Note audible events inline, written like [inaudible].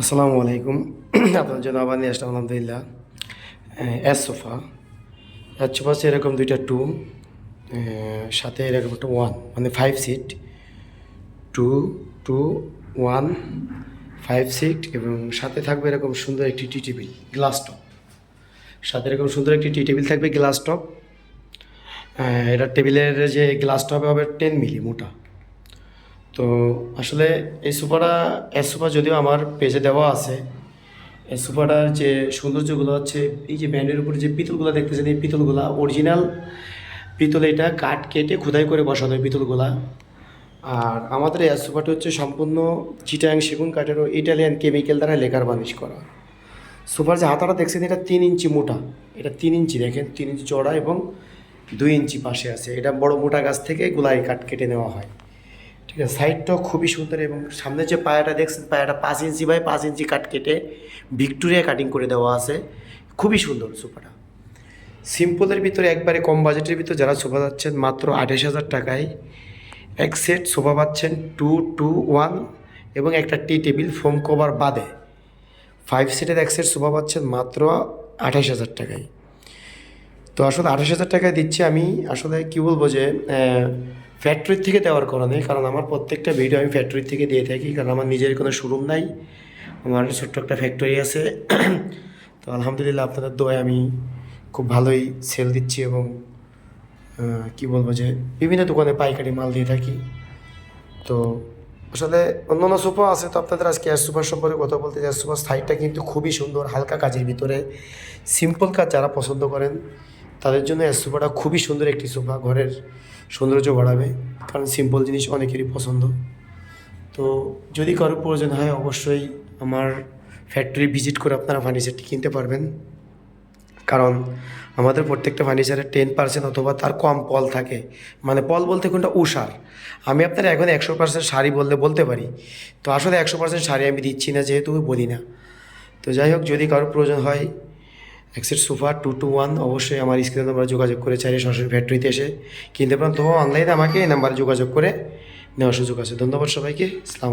আসসালামু আলাইকুম। আপনার জন্য আবার নিয়ে আসলাম, আলহামদুলিল্লাহ। S sofa. এস সোফা হচ্ছে এরকম দুইটা টু সাথে এরকম একটা ওয়ান মানে five seat two two one five seat এবং সাথে থাকবে এরকম সুন্দর একটি টি টেবিল গ্লাস টপ সাথে এরকম সুন্দর একটি টি টেবিল থাকবে গ্লাস টপ এটা টেবিলের যে গ্লাস টপ হবে টেন মিলি মোটা। তো আসলে এই সোফাটা এই সোফা যদিও আমার পেজে দেওয়া আছে, এই সোফাটার যে সৌন্দর্যগুলো হচ্ছে, এই যে ব্যান্ডের উপরে যে পিতলগুলো দেখতেছেন, এই পিতলগুলা অরিজিনাল পিতল এটা কাঠ কেটে খোদাই করে বসানো হয় পিতলগুলা। আর আমাদের এই সোফাটা হচ্ছে সম্পূর্ণ চিটাং সেগুন কাঠের ইটালিয়ান কেমিক্যাল দ্বারা লেকার বানিশ করা। সোফার যে হাতাটা দেখছেন, এটা তিন ইঞ্চি মোটা। এটা তিন ইঞ্চি দেখেন, তিন ইঞ্চি চড়া এবং দুই ইঞ্চি পাশে আছে। এটা বড় মোটা গাছ থেকে গোলাই কাঠ কেটে নেওয়া হয়। ঠিক আছে সাইডটাও খুবই সুন্দর এবং সামনে যে পায়াটা দেখছেন, পায়াটা পাঁচ ইঞ্চি বাই পাঁচ ইঞ্চি কাট কেটে ভিক্টোরিয়া কাটিং করে দেওয়া আছে। খুবই সুন্দর সোফাটা। সিম্পলের ভিতরে একবারে কম বাজেটের ভিতরে যারা সোফা যাচ্ছেন মাত্র আঠাশ হাজার টাকায় এক সেট সোফা পাচ্ছেন টু টু ওয়ান এবং একটা টি টেবিল ফোম কভার বাদে। ফাইভ সেটের এক সেট সোফা পাচ্ছেন মাত্র আঠাশ হাজার টাকায়। তো আসলে আঠাশ হাজার টাকায় দিচ্ছি আমি, আসলে কি বলব যে ফ্যাক্টরির থেকে দেওয়ার করা নেই, কারণ আমার প্রত্যেকটা ভিডিও আমি ফ্যাক্টরির থেকে দিয়ে থাকি, কারণ আমার নিজের কোনো শোরুম নাই। আমার ছোট্ট একটা ফ্যাক্টরি আছে। [clears throat] তো আলহামদুলিল্লাহ আপনাদের দোয়ায় আমি খুব ভালোই সেল দিচ্ছি এবং কি বলব যে, বিভিন্ন দোকানে পাইকারি মাল দিয়ে থাকি। তো আসলে অন্য অন্য সোফা আছে, তো আপনাদের আজকে এয়ার সুপার সম্পর্কে কথা বলতে চাই। সুপার সাইডটা কিন্তু খুবই সুন্দর, হালকা কাজের ভিতরে। সিম্পল কাজ যারা পছন্দ করেন তাদের জন্য এয়ার সোফাটা খুবই সুন্দর একটি সোফা। ঘরের সৌন্দর্য বাড়াবে, কারণ সিম্পল জিনিস অনেকেরই পছন্দ। তো যদি কারও প্রয়োজন হয়, অবশ্যই আমার ফ্যাক্টরি ভিজিট করে আপনারা ফার্নিচারটি কিনতে পারবেন। কারণ আমাদের প্রত্যেকটা ফার্নিচারে টেন পার্সেন্ট অথবা তার কম পল থাকে। মানে পল বলতে কোনটা? উষার আমি আপনার এখন একশো পার্সেন্ট শাড়ি বললে বলতে পারি। তো আসলে একশো পার্সেন্ট শাড়ি আমি দিচ্ছি না, যেহেতু বলি না। তো যাই হোক, যদি কারোর প্রয়োজন হয় এক্সেট সোফা টু টু ওয়ান অবশ্যই আমার স্ক্রিনে নাম্বারে যোগাযোগ করে চাইলে সরাসরি ফ্যাক্টরিতে এসে কিনতে পারেন। তো অনলাইনে আমাকে এই নাম্বারে যোগাযোগ করে নেওয়ার সুযোগ আছে। ধন্যবাদ সবাইকে। ইসলাম